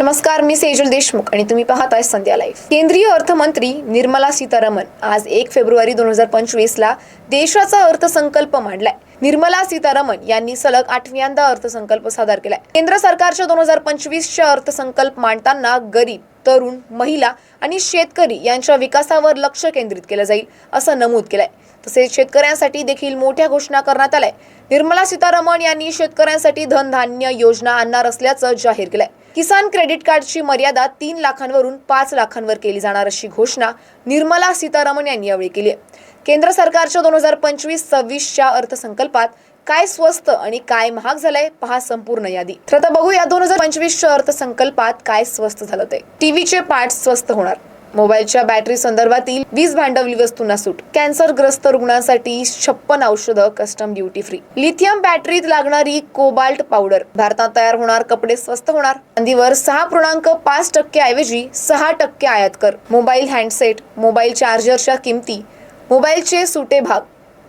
नमस्कार मी सेजल देशमुख आणि तुम्ही पाहत आहे संध्या लाईव्ह. केंद्रीय अर्थमंत्री निर्मला सीतारामन आज एक फेब्रुवारी दोन हजार पंचवीस ला देशाचा अर्थसंकल्प मांडलाय. निर्मला सीतारामन यांनी सलग आठव्यांदा अर्थसंकल्प सादर केलाय. केंद्र सरकारच्या दोन हजार पंचवीसच्या अर्थसंकल्प मांडताना गरीब तरुण महिला आणि शेतकरी यांच्या विकासावर लक्ष केंद्रित केलं जाईल असं नमूद केलंय. तसेच शेतकऱ्यांसाठी देखील मोठ्या घोषणा करण्यात आल्या निर्मला सीतारामन यांनी शेतकऱ्यांसाठी धनधान्य योजना आणणार असल्याचं जाहीर केलंय. किसान क्रेडिट कार्डची मर्यादा तीन लाखांवरून पाच लाखांवर केली जाणार अशी घोषणा निर्मला सीतारामन यांनी यावेळी केली आहे. केंद्र सरकारच्या दोन हजार पंचवीस सव्वीसच्या अर्थसंकल्पात काय स्वस्त आणि काय महाग झालंय पहा संपूर्ण यादी. तर आता बघूया दोन हजार पंचवीसच्या अर्थसंकल्पात काय स्वस्त झालं ते. टीव्हीचे पार्ट स्वस्त होणार. मोबाईलच्या बॅटरी संदर्भातील वीज भांडवली वस्तूंना सूट. कॅन्सरग्रस्त रुग्णांसाठी छप्पन औषधं कस्टम ड्युटी फ्री. लिथियम बॅटरीत लागणारी कोबाल्ट पावडर. भारतात तयार होणार कपडे स्वस्त होणार. चांदीवर सहा पूर्णांक पाच टक्के ऐवजी सहा टक्के आयात कर. मोबाईल हँडसेट मोबाईल चार्जरच्या किमती मोबाईलचे सुटे भाग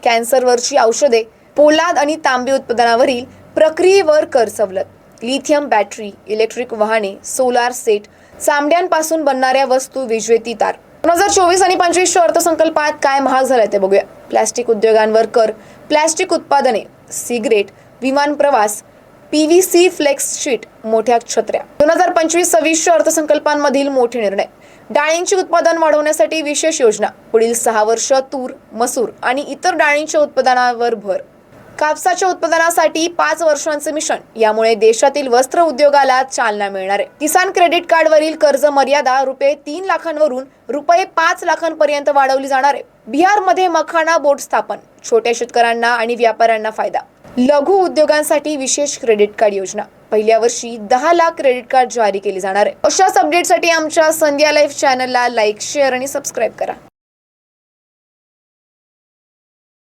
कॅन्सरवरची औषधे पोलाद आणि तांबे उत्पादनावरील प्रक्रियेवर कर सवलत. लिथियम बॅटरी इलेक्ट्रिक वाहने सोलार सेट चामड्यांपासून बनणाऱ्या वस्तू विजेती तार. दोन हजार चोवीस आणि पंचवीसच्या अर्थसंकल्पात काय महाग झालंय ते बघूया. प्लॅस्टिक उद्योगांवर कर प्लॅस्टिक उत्पादने सिगरेट विमान प्रवास पी व्ही फ्लेक्स शीट मोठ्या छत्र्या. दोन हजार पंचवीस सव्वीसच्या अर्थसंकल्पांमधील मोठे निर्णय. डाळींचे उत्पादन वाढवण्यासाठी विशेष योजना. पुढील सहा वर्ष तूर मसूर आणि इतर डाळींच्या उत्पादनावर भर. कापसाच्या उत्पादनासाठी पाच वर्षांचे मिशन. यामुळे देशातील वस्त्र उद्योगाला चालना मिळणार आहे. किसान क्रेडिट कार्डवरील कर्ज मर्यादा रुपये तीन लाखांवरून रुपये पाच लाखांपर्यंत वाढवली जाणार आहे. बिहारमध्ये मखाना बोट स्थापन. छोट्या शेतकऱ्यांना आणि व्यापाऱ्यांना फायदा. लघु उद्योगांसाठी विशेष क्रेडिट कार्ड योजना. पहिल्या वर्षी दहा लाख क्रेडिट कार्ड जारी केली जाणार आहे. अशाच अपडेटसाठी आमच्या संध्या लाईफ चॅनलला लाईक शेअर आणि सबस्क्राईब करा.